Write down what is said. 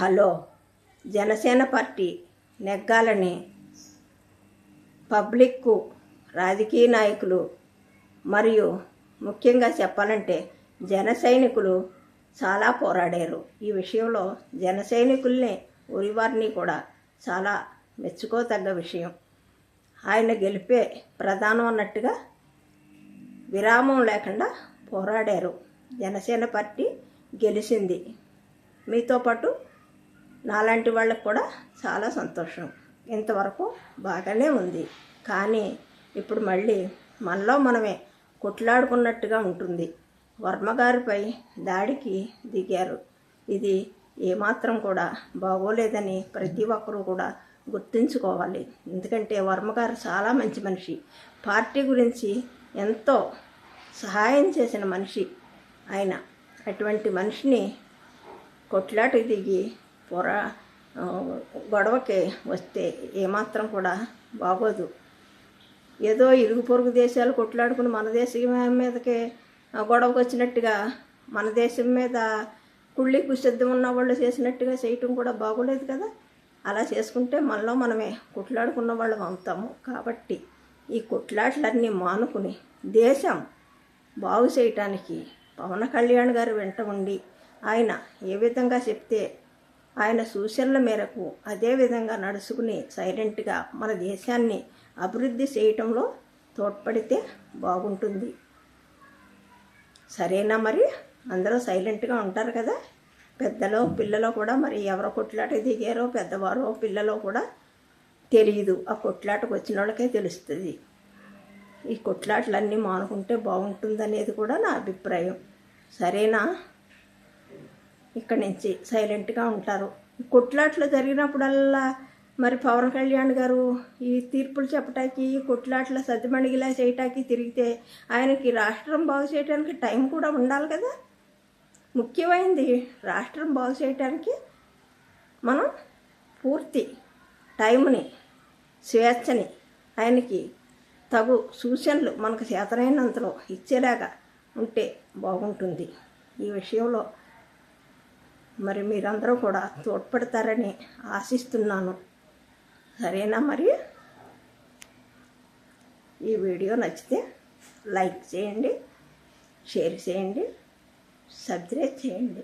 Hello. Janasena party నెగ్గాలని పబ్లిక్కు రాజకీయ నాయకులు మరియు ముఖ్యంగా చెప్పాలంటే జన సైనికులు చాలా పోరాడారు. ఈ విషయంలో జన సైనికుల్ని ఉరివారిని కూడా చాలా మెచ్చుకోతగ్గ విషయం. ఆయన గెలిపే ప్రధానం అన్నట్టుగా విరామం లేకుండా పోరాడారు. జనసేన పార్టీ గెలిచింది. మీతో పాటు నాలాంటి వాళ్ళకు కూడా చాలా సంతోషం. ఇంతవరకు బాగానే ఉంది. కానీ ఇప్పుడు మళ్ళీ మనలో మనమే కొట్లాడుకున్నట్టుగా ఉంటుంది. వర్మగారిపై దాడికి దిగారు. ఇది ఏమాత్రం కూడా బాగోలేదని ప్రతి ఒక్కరూ కూడా గుర్తుంచుకోవాలి. ఎందుకంటే వర్మగారు చాలా మంచి మనిషి. పార్టీ గురించి ఎంతో సహాయం చేసిన మనిషి ఆయన. అటువంటి మనిషిని కొట్లాట దిగి పొర గొడవకి వస్తే ఏమాత్రం కూడా బాగోదు. ఏదో ఇరుగు పొరుగు దేశాలు కొట్లాడుకుని మన దేశం మీదకి గొడవకు వచ్చినట్టుగా మన దేశం మీద కుళ్ళి కుసిద్ధం ఉన్న వాళ్ళు చేసినట్టుగా చేయటం కూడా బాగోలేదు కదా? అలా చేసుకుంటే మనలో మనమే కొట్లాడుకున్న వాళ్ళం అవుతాము. కాబట్టి ఈ కొట్లాట్లన్నీ మానుకుని దేశం బాగు చేయటానికి పవన్ కళ్యాణ్ గారు వెంట ఉండి ఆయన ఏ విధంగా చెప్తే ఆయన సూచనల మేరకు అదే విధంగా నడుచుకుని సైలెంట్గా మన దేశాన్ని అభివృద్ధి చేయటంలో తోడ్పడితే బాగుంటుంది. సరేనా మరి? అందరూ సైలెంట్గా ఉంటారు కదా? పెద్దలో పిల్లలో కూడా మరి ఎవరో కొట్లాట దిగారో పెద్దవారో పిల్లలో కూడా తెలియదు ఆ కొట్లాటకు వచ్చిన వాళ్ళకే తెలుస్తుంది. ఈ కొట్లాటలన్నీ మానుకుంటే బాగుంటుందనేది కూడా నా అభిప్రాయం. సరేనా? ఇక్కడి నుంచి సైలెంట్గా ఉంటారు. కొట్లాట్లు జరిగినప్పుడల్లా మరి పవన్ కళ్యాణ్ గారు ఈ తీర్పులు చెప్పటానికి ఈ కొట్లాట్ల సద్దిమణిగిలా చేయటానికి తిరిగితే ఆయనకి రాష్ట్రం బాగు చేయడానికి టైం కూడా ఉండాలి కదా? ముఖ్యమైనది రాష్ట్రం బాగు చేయటానికి మనం పూర్తి టైంని స్వేచ్ఛని ఆయనకి తగు సూచనలు మనకు చేతనైనంతలో ఇచ్చేలాగా ఉంటే బాగుంటుంది. ఈ విషయంలో మరి మీరందరూ కూడా తోడ్పడతారని ఆశిస్తున్నాను. సరేనా మరి? ఈ వీడియో నచ్చితే లైక్ చేయండి షేర్ చేయండి సబ్స్క్రైబ్ చేయండి.